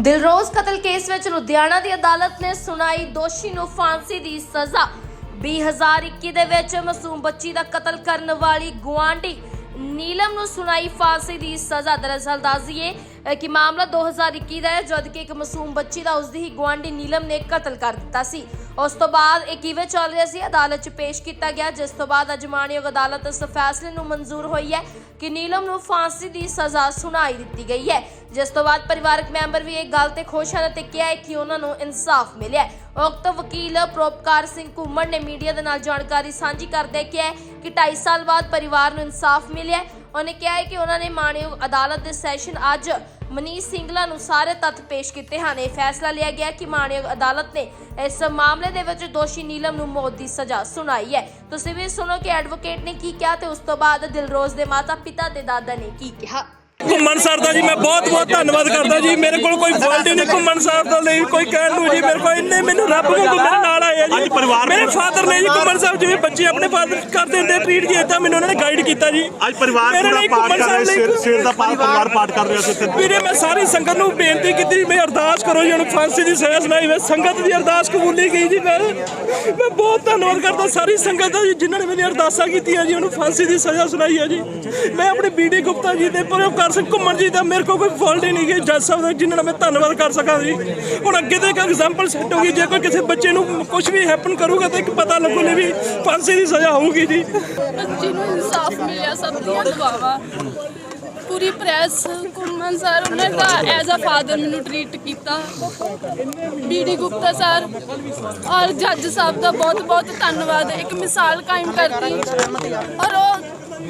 ਦਿਲਰੋਜ਼ ਕਤਲ ਕੇਸ ਵਿੱਚ ਲੁਧਿਆਣਾ ਦੀ ਅਦਾਲਤ ਨੇ ਸੁਣਾਈ ਦੋਸ਼ੀ ਨੂੰ ਫਾਂਸੀ ਦੀ ਸਜ਼ਾ। 2021 ਦੇ ਵਿੱਚ ਮਾਸੂਮ ਬੱਚੀ ਦਾ ਕਤਲ ਕਰਨ ਵਾਲੀ ਗੁਆਂਢੀ ਨੀਲਮ ਨੂੰ ਸੁਣਾਈ ਫਾਂਸੀ ਦੀ ਸਜ਼ਾ। ਦਰਅਸਲ ਦੱਸ ਦਈਏ ਕਿ ਮਾਮਲਾ 2021 ਦਾ ਹੈ ਜਦ ਕਿ ਇੱਕ ਮਾਸੂਮ ਬੱਚੀ ਦਾ ਉਸਦੀ ਹੀ ਗੁਆਂਢੀ ਨੀਲਮ ਨੇ ਕਤਲ ਕਰ ਦਿੱਤਾ ਸੀ। ਉਸ ਤੋਂ ਬਾਅਦ ਇਹ ਕਿਵੇਂ ਚੱਲ ਰਿਹਾ ਸੀ? ਅਦਾਲਤ 'ਚ ਪੇਸ਼ ਕੀਤਾ ਗਿਆ। ਜਿਸ ਤੋਂ ਬਾਅਦ ਅੱਜ ਮਾਣਯੋਗ ਅਦਾਲਤ ਇਸ ਫੈਸਲੇ ਨੂੰ ਮਨਜ਼ੂਰ ਹੋਈ ਹੈ ਕਿ ਨੀਲਮ ਨੂੰ ਫਾਂਸੀ ਦੀ ਸਜ਼ਾ ਸੁਣਾਈ ਦਿੱਤੀ ਗਈ ਹੈ। ਜਿਸ ਤੋਂ ਬਾਅਦ ਪਰਿਵਾਰਕ ਮੈਂਬਰ ਵੀ ਇਹ ਗੱਲ ਤੇ ਖੁਸ਼ ਹਨ ਅਤੇ ਕਿਹਾ ਹੈ ਕਿ ਉਹਨਾਂ ਨੂੰ ਇਨਸਾਫ ਮਿਲਿਆ ਉਕਤ ਵਕੀਲ ਪ੍ਰੋਪਕਾਰ ਸਿੰਘ ਘੁੰਮਣ ਨੇ ਮੀਡੀਆ ਦੇ ਨਾਲ ਜਾਣਕਾਰੀ ਸਾਂਝੀ ਕਰਦੇ ਕਿਹਾ ਕਿ 2.5 ਸਾਲ ਬਾਅਦ ਪਰਿਵਾਰ ਨੂੰ ਇਨਸਾਫ ਮਿਲਿਆ ਉਹਨੇ ਕਿਹਾ ਹੈ ਕਿ ਉਹਨਾਂ ਨੇ ਮਾਣਯੋਗ ਅਦਾਲਤ ਦੇ ਸੈਸ਼ਨ ਅੱਜ ਮਨੀਸ਼ ਸਿੰਗਲਾ ਨੂੰ ਸਾਰੇ ਤੱਥ ਪੇਸ਼ ਕੀਤੇ ਹਨ। ਇਹ ਫੈਸਲਾ ਲਿਆ ਗਿਆ ਕਿ ਮਾਣਯੋਗ ਅਦਾਲਤ ਨੇ ਇਸ ਮਾਮਲੇ ਦੇ ਵਿੱਚ ਦੋਸ਼ੀ ਨੀਲਮ ਨੂੰ ਮੌਤ ਦੀ ਸਜ਼ਾ ਸੁਣਾਈ ਹੈ। ਤੁਸੀਂ ਵੀ ਸੁਣੋ ਕਿ ਐਡਵੋਕੇਟ ਨੇ ਕੀ ਕਿਹਾ ਤੇ ਉਸ ਤੋਂ ਬਾਅਦ ਦਿਲਰੋਜ਼ ਦੇ ਮਾਤਾ ਪਿਤਾ ਤੇ ਦਾਦਾ ਨੇ ਕੀ ਕਿਹਾ। ਘੁੰਮਣ ਸਰ ਦਾ ਜੀ ਮੈਂ ਬਹੁਤ ਬਹੁਤ ਧੰਨਵਾਦ ਕਰਦਾ ਜੀ। ਮੇਰੇ ਕੋਲ ਕੋਈ ਫਾਲਟ ਹੀ ਨਹੀਂ ਘੁੰਮਣ ਸਰ ਦਾ ਲਈ ਕੋਈ ਕਹਿਣ ਨੂੰ ਜੀ ਮੇਰੇ ਕੋਲ ਇੰਨੇ ਮੈਨੂੰ ਰੱਬ ਵਾਂਗੂ ਮੇਰੇ ਨਾਲ ਆਏ ਆ ਜੀ। ਅੱਜ ਪਰਿਵਾਰ ਮੇਰੇ ਫਾਦਰ ਨੇ ਜੀ ਘੁੰਮਣ ਸਾਹਿਬ ਜਿਵੇਂ ਬੱਚੇ ਆਪਣੇ ਫਾਦਰ ਕਰਦੇ ਹੁੰਦੇ ਟ੍ਰੀਟ ਜੀ ਇਦਾਂ ਮੈਨੂੰ ਉਹਨਾਂ ਨੇ ਗਾਈਡ ਕੀਤਾ ਜੀ। ਅੱਜ ਪਰਿਵਾਰ ਪੂਰਾ ਪਾਠ ਘੁੰਮਣ ਕਰ ਰਿਹਾ ਸਿਰ ਸਿਰ ਦਾ ਪਾਠ ਪਰਿਵਾਰ ਪਾਠ ਕਰ ਰਿਹਾ ਸੀ ਇੱਥੇ ਵੀਰੇ ਮੈਂ ਸਾਰੀ ਸੰਗਤ ਨੂੰ ਬੇਨਤੀ ਕੀਤੀ ਮੈਂ ਅਰਦਾਸ ਕਰੋ ਜੀ ਉਹਨੂੰ ਫਾਂਸੀ ਦੀ ਸਜ਼ਾ ਸੁਣਾਈ ਮੈਂ ਸੰਗਤ ਦੀ ਅਰਦਾਸ ਕਬੂਲੀ ਗਈ ਜੀ ਮੈਂ। ਮੈਂ ਬਹੁਤ ਧੰਨਵਾਦ ਕਰਦਾ ਸਾਰੀ ਸੰਗਤ ਦਾ ਜੀ ਜਿਨ੍ਹਾਂ ਨੇ ਮੇਰੀ ਅਰਦਾਸਾਂ ਕੀਤੀਆਂ ਜੀ ਉਹਨੂੰ ਫਾਂਸੀ ਦੀ ਸਜ਼ਾ ਸੁਣਾਈ ਹੈ ਜੀ। ਮੈਂ ਆਪਣੇ ਬੀਡੀ ਗੁਪਤਾ ਜੀ ਦੇ ਪਰੋਕਾਰ ਸਿੰਘ ਘੁੰਮਣ ਜੀ ਦਾ ਮੇਰੇ ਕੋਲ ਕੋਈ ਫਾਲਟ ਹੀ ਨਹੀਂ ਕਿ ਜੱਜ ਸਾਹਿਬ ਦਾ, ਜਿਨ੍ਹਾਂ ਨਾਲ ਮੈਂ ਧੰਨਵਾਦ ਕਰ ਸਕਾਂ ਜੀ। ਹੁਣ ਅੱਗੇ ਤੋਂ ਇੱਕ ਐਗਜ਼ਾਮਪਲ ਸੈੱਟ ਹੋਗੀ ਜੇ ਕੋਈ ਕਿਸੇ ਬੱਚੇ ਨੂੰ ਕੁਝ ਵੀ ਹੈਪਨ ਕਰੂਗਾ ਤਾਂ ਇੱਕ ਪਤਾ ਲੱਗੂਗਾ ਵੀ ਫਾਂਸੀ ਦੀ ਸਜ਼ਾ ਹੋਊਗੀ ਜੀ। ਬੱਚੀ ਨੂੰ ਇਨਸਾਫ ਮਿਲਿਆ, ਸਭ ਦੀਆਂ ਦੁਆਵਾਂ। ਪੂਰੀ ਪ੍ਰੈਸ ਘੁੰਮਣ ਸਰ ਉਹਨਾਂ ਦਾ ਐਜ਼ ਅ ਫਾਦਰ ਮੈਨੂੰ ਟ੍ਰੀਟ ਕੀਤਾ। ਬੀਡੀ ਗੁਪਤਾ ਸਰ ਔਰ ਜੱਜ ਸਾਹਿਬ ਦਾ ਬਹੁਤ ਬਹੁਤ ਧੰਨਵਾਦ। ਇੱਕ ਮਿਸਾਲ ਕਾਇਮ ਕਰਤੀ। ਔਰ ਉਹ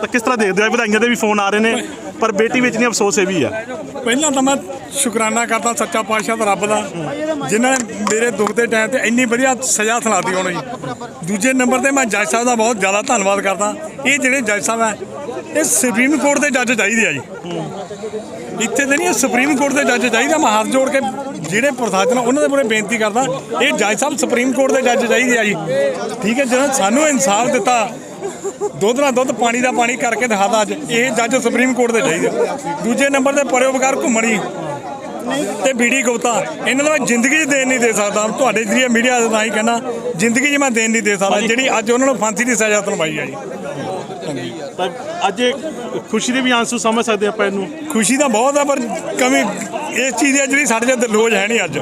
ਤਾਂ ਕਿਸ ਤਰ੍ਹਾਂ ਦੇਖਦੇ ਹੋ? ਵਧਾਈਆਂ ਦੇ ਵੀ ਫੋਨ ਆ ਰਹੇ ਨੇ ਪਰ ਬੇਟੀ ਵਿੱਚ ਨਹੀਂ ਅਫਸੋਸ ਇਹ ਵੀ ਆ। ਪਹਿਲਾਂ ਤਾਂ ਮੈਂ ਸ਼ੁਕਰਾਨਾ ਕਰਦਾ ਸੱਚਾ ਪਾਤਸ਼ਾਹ ਦਾ ਰੱਬ ਦਾ ਜਿਨ੍ਹਾਂ ਨੇ ਮੇਰੇ ਦੁੱਖ ਦੇ ਟਾਈਮ ਤੇ ਇੰਨੀ ਵਧੀਆ ਸਜ਼ਾ ਸੁਣਾਤੀ ਹੋਣੀ। ਦੂਜੇ ਨੰਬਰ ਤੇ ਮੈਂ ਜੱਜ ਸਾਹਿਬ ਦਾ ਬਹੁਤ ਜ਼ਿਆਦਾ ਧੰਨਵਾਦ ਕਰਦਾ। ਇਹ ਜਿਹੜੇ ਜੱਜ ਸਾਹਿਬ ਹੈ ਇਹ ਸੁਪਰੀਮ ਕੋਰਟ ਦੇ ਜੱਜ ਚਾਹੀਦੇ ਆ ਜੀ। ਇੱਥੇ ਤਾਂ ਨਹੀਂ ਸੁਪਰੀਮ ਕੋਰਟ ਦੇ ਜੱਜ ਚਾਹੀਦਾ ਮੈਂ ਹੱਥ ਜੋੜ ਕੇ ਜਿਹੜੇ ਪ੍ਰਸ਼ਾਸਨ ਆ, ਉਹਨਾਂ ਦੇ ਮੂਹਰੇ ਬੇਨਤੀ ਕਰਦਾ ਇਹ ਜੱਜ ਸਾਹਿਬ ਸੁਪਰੀਮ ਕੋਰਟ ਦੇ ਜੱਜ ਚਾਹੀਦੇ ਆ ਜੀ। ਠੀਕ ਹੈ ਜਦੋਂ ਸਾਨੂੰ ਇਨਸਾਫ ਦਿੱਤਾ ਦੁੱਧ ਨਾਲ ਦੁੱਧ ਪਾਣੀ ਦਾ ਪਾਣੀ ਕਰਕੇ ਦਿਖਾਦਾ ਅੱਜ। ਇਹ ਜੱਜ ਸੁਪਰੀਮ ਕੋਰਟ ਦੇ ਚਾਹੀਦੇ ਦੂਜੇ ਨੰਬਰ ਤੇ ਪਰੋਪਕਾਰ ਘੁੰਮਣੀ ਤੇ ਬੀੜੀ ਗੁਪਤਾ ਇਹਨਾਂ ਦਾ ਮੈਂ ਜ਼ਿੰਦਗੀ 'ਚ ਦੇਣ ਨਹੀਂ ਦੇ ਸਕਦਾ। ਤੁਹਾਡੇ ਜਰੀਏ ਮੀਡੀਆ ਦਾ ਹੀ ਕਹਿਣਾ ਜ਼ਿੰਦਗੀ 'ਚ ਮੈਂ ਦੇਣ ਨਹੀਂ ਦੇ ਸਕਦਾ। ਜਿਹੜੀ ਅੱਜ ਉਹਨਾਂ ਨੂੰ ਫਾਂਸੀ ਦੀ ਸਜ਼ਾ ਸੁਣਵਾਈ ਆ ਜੀ। ਤਾਂ ਅੱਜ ਖੁਸ਼ੀ ਦੇ ਵੀ ਆਂਸੂ ਸਮਝ ਸਕਦੇ ਆਪਾਂ ਇਹਨੂੰ। ਖੁਸ਼ੀ ਤਾਂ ਬਹੁਤ ਆ ਪਰ ਕਮੀ ਇਸ ਚੀਜ਼ ਦੀ ਜਿਹੜੀ ਸਾਡੇ ਚ ਰੋਜ਼ ਹੈ ਨਹੀਂ ਅੱਜ।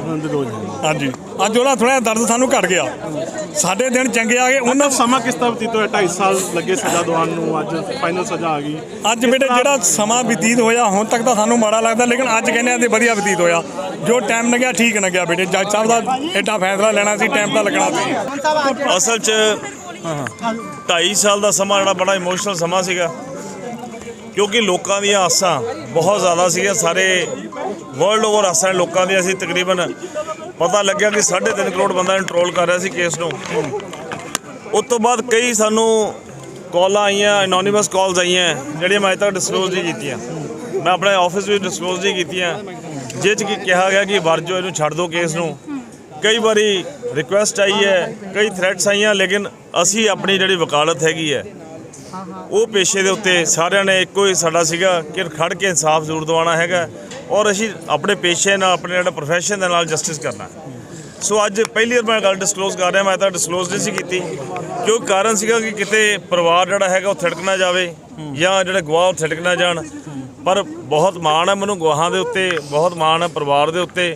ਹਾਂਜੀ। ਅੱਜ ਉਹਦਾ ਥੋੜਾ ਦਰਦ ਸਾਨੂੰ ਘਟ ਗਿਆ। ਸਾਡੇ ਦਿਨ ਚੰਗੇ ਆ ਗਏ ਉਹਨਾਂ ਉਹਨਾਂ ਸਮਾਂ ਕਿਸ ਤਰ੍ਹਾਂ ਬਤੀਤ ਹੋਇਆ? 2.5 ਸਾਲ ਲੱਗੇ ਸਜ਼ਾ ਦਿਵਾਉਣ ਨੂੰ ਅੱਜ ਫਾਈਨਲ ਸਜ਼ਾ ਆ ਗਈ। ਅੱਜ ਬੇਟੇ ਜਿਹੜਾ ਸਮਾਂ ਬਤੀਤ ਹੋਇਆ ਹੁਣ ਤੱਕ ਤਾਂ ਸਾਨੂੰ ਮਾੜਾ ਲੱਗਦਾ ਲੇਕਿਨ ਅੱਜ ਕਹਿੰਦੇ ਆ ਤੇ ਵਧੀਆ ਬਤੀਤ ਹੋਇਆ। ਜੋ ਟਾਈਮ ਲੱਗਿਆ ਠੀਕ ਲੱਗਿਆ ਬੇਟੇ। ਜੱਜ ਸਾਹਿਬ ਦਾ ਐਡਾ ਫੈਸਲਾ ਲੈਣਾ ਸੀ ਟਾਈਮ ਤਾਂ ਲੱਗਣਾ ਸੀ। ਅਸਲ 'ਚ 2.5 ਸਾਲ ਦਾ ਸਮਾਂ ਜਿਹੜਾ ਬੜਾ ਇਮੋਸ਼ਨਲ ਸਮਾਂ ਸੀਗਾ। ਕਿਉਂਕਿ ਲੋਕਾਂ ਦੀਆਂ ਆਸਾਂ ਬਹੁਤ ਜ਼ਿਆਦਾ ਸੀਗੀਆਂ। ਸਾਰੇ ਵਰਲਡ ਓਵਰ ਆਸਾਂ ਲੋਕਾਂ ਦੀਆਂ ਸੀ ਤਕਰੀਬਨ ਪਤਾ ਲੱਗਿਆ ਕਿ 3.5 ਕਰੋੜ ਬੰਦਾ ਕੰਟਰੋਲ ਕਰ ਰਿਹਾ ਸੀ ਕੇਸ ਨੂੰ। ਉਸ ਤੋਂ ਬਾਅਦ ਕਈ ਸਾਨੂੰ ਕਾਲਾਂ ਆਈਆਂ ਐਨੋਨਿਮਸ ਕਾਲਸ ਆਈਆਂ, ਜਿਹੜੀਆਂ ਮੈਂ ਅਜੇ ਤੱਕ ਡਿਸਕਲੋਜ਼ ਨਹੀਂ ਕੀਤੀਆਂ। ਮੈਂ ਆਪਣੇ ਆਫਿਸ ਵਿੱਚ ਡਿਸਕਲੋਜ਼ ਨਹੀਂ ਕੀਤੀਆਂ। ਜਿਹ 'ਚ ਕਿ ਕਿਹਾ ਗਿਆ ਕਿ ਵਰਜੋ ਇਹਨੂੰ ਛੱਡ ਦਿਓ ਕੇਸ ਨੂੰ। ਕਈ ਵਾਰੀ ਰਿਕੁਐਸਟ ਆਈ ਹੈ, ਕਈ ਥ੍ਰੈਟਸ ਆਈਆਂ, ਲੇਕਿਨ ਅਸੀਂ ਆਪਣੀ ਜਿਹੜੀ ਵਕਾਲਤ ਹੈਗੀ ਹੈ, ਉਹ ਪੇਸ਼ੇ ਦੇ ਉੱਤੇ ਸਾਰਿਆਂ ਨੇ ਇੱਕੋ ਹੀ ਸਾਡਾ ਸੀਗਾ ਕਿ ਖੜ ਕੇ ਇਨਸਾਫ ਜ਼ਰੂਰ ਦਿਵਾਉਣਾ ਹੈਗਾ। ਔਰ ਅਸੀਂ ਆਪਣੇ ਪੇਸ਼ੇ ਨਾਲ, ਆਪਣੇ ਜਿਹੜਾ ਪ੍ਰੋਫੈਸ਼ਨ ਦੇ ਨਾਲ ਜਸਟਿਸ ਕਰਨਾ ਸੋ ਅੱਜ ਪਹਿਲੀ ਵਾਰ ਮੈਂ ਗੱਲ ਡਿਸਕਲੋਜ਼ ਕਰ ਰਿਹਾ, ਮੈਂ ਤਾਂ ਡਿਸਕਲੋਜ਼ ਨਹੀਂ ਸੀ ਕੀਤੀ। ਕਿਉਂਕਿ ਕਾਰਨ ਸੀਗਾ ਕਿ ਕਿਤੇ ਪਰਿਵਾਰ ਜਿਹੜਾ ਹੈਗਾ ਉਹ ਥੜਕ ਨਾ ਜਾਵੇ ਜਾਂ ਜਿਹੜੇ ਗਵਾਹ ਉਹ ਥੜਕ ਨਾ ਜਾਣ। ਪਰ ਬਹੁਤ ਮਾਣ ਹੈ ਮੈਨੂੰ ਗਵਾਹਾਂ ਦੇ ਉੱਤੇ, ਬਹੁਤ ਮਾਣ ਹੈ ਪਰਿਵਾਰ ਦੇ ਉੱਤੇ।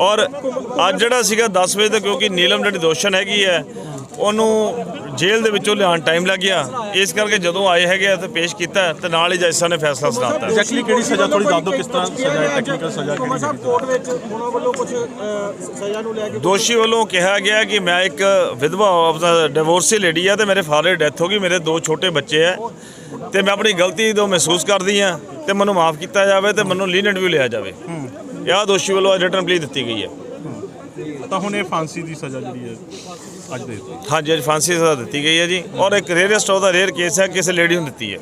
ਔਰ ਅੱਜ ਜਿਹੜਾ ਸੀਗਾ 10 ਵਜੇ ਤੱਕ ਕਿਉਂਕਿ ਨੀਲਮ ਜਿਹੜੀ ਦੋਸ਼ਣ ਹੈਗੀ ਹੈ ਉਹਨੂੰ ਜੇਲ੍ਹ ਦੇ ਵਿੱਚੋਂ ਲਿਆਉਣ ਟਾਈਮ ਲੱਗ ਗਿਆ। ਇਸ ਕਰਕੇ ਜਦੋਂ ਆਏ ਹੈਗੇ ਆ ਤੇ ਪੇਸ਼ ਕੀਤਾ ਤੇ ਨਾਲ ਹੀ ਜੱਜ ਸਾਹਿਬ ਨੇ ਫੈਸਲਾ ਸੁਣਾਤਾ ਐਗਜ਼ੈਕਟਲੀ ਕਿਹੜੀ ਸਜ਼ਾ ਥੋੜੀ ਦੱਸ ਦਿਓ ਕਿਸ ਤਰ੍ਹਾਂ ਸਜ਼ਾ ਹੈ ਟੈਕਨੀਕਲ ਸਜ਼ਾ ਕਿਹੜੀ ਹੈਗੀ? ਕੋਰਟ ਵਿੱਚ ਉਹਨਾਂ ਵੱਲੋਂ ਕੁਝ ਸਜ਼ਾ ਨੂੰ ਲੈ ਕੇ ਦੋਸ਼ੀ ਵੱਲੋਂ ਕਿਹਾ ਗਿਆ ਕਿ ਮੈਂ ਇੱਕ ਵਿਧਵਾ ਆਪਣਾ ਡਿਵੋਰਸੀ ਲੇਡੀ ਆ ਤੇ ਮੇਰੇ ਫਾਦਰ ਡੈਥ ਹੋ ਗਈ ਮੇਰੇ ਦੋ ਛੋਟੇ ਬੱਚੇ ਆ। ਤੇ ਮੈਂ ਆਪਣੀ ਗਲਤੀ ਤੋਂ ਮਹਿਸੂਸ ਕਰਦੀ ਆ ਤੇ ਮੈਨੂੰ ਮਾਫ ਕੀਤਾ ਜਾਵੇ ਤੇ ਮੈਨੂੰ ਲੀਨੈਂਟ ਵੀ ਲਿਆ ਜਾਵੇ। ਇਹ ਦੋਸ਼ੀ ਵੱਲੋਂ ਰਿਟਰਨ ਪਲੀ ਦਿੱਤੀ ਗਈ ਹੈ। ਤਾਂ ਹੁਣ ਇਹ ਫਾਂਸੀ ਦੀ ਸਜ਼ਾ ਜਿਹੜੀ ਹੈ ਅੱਜ ਦੇ। ਹਾਂਜੀ ਅੱਜ ਫਾਂਸੀ ਦੀ ਸਜ਼ਾ ਦਿੱਤੀ ਗਈ ਹੈ ਜੀ। ਔਰ ਇੱਕ ਰੇਅਰੈਸਟ ਉਹਦਾ ਰੇਅਰ ਕੇਸ ਹੈ ਕਿਸੇ ਲੇਡੀ ਨੂੰ ਦਿੱਤੀ ਹੈ।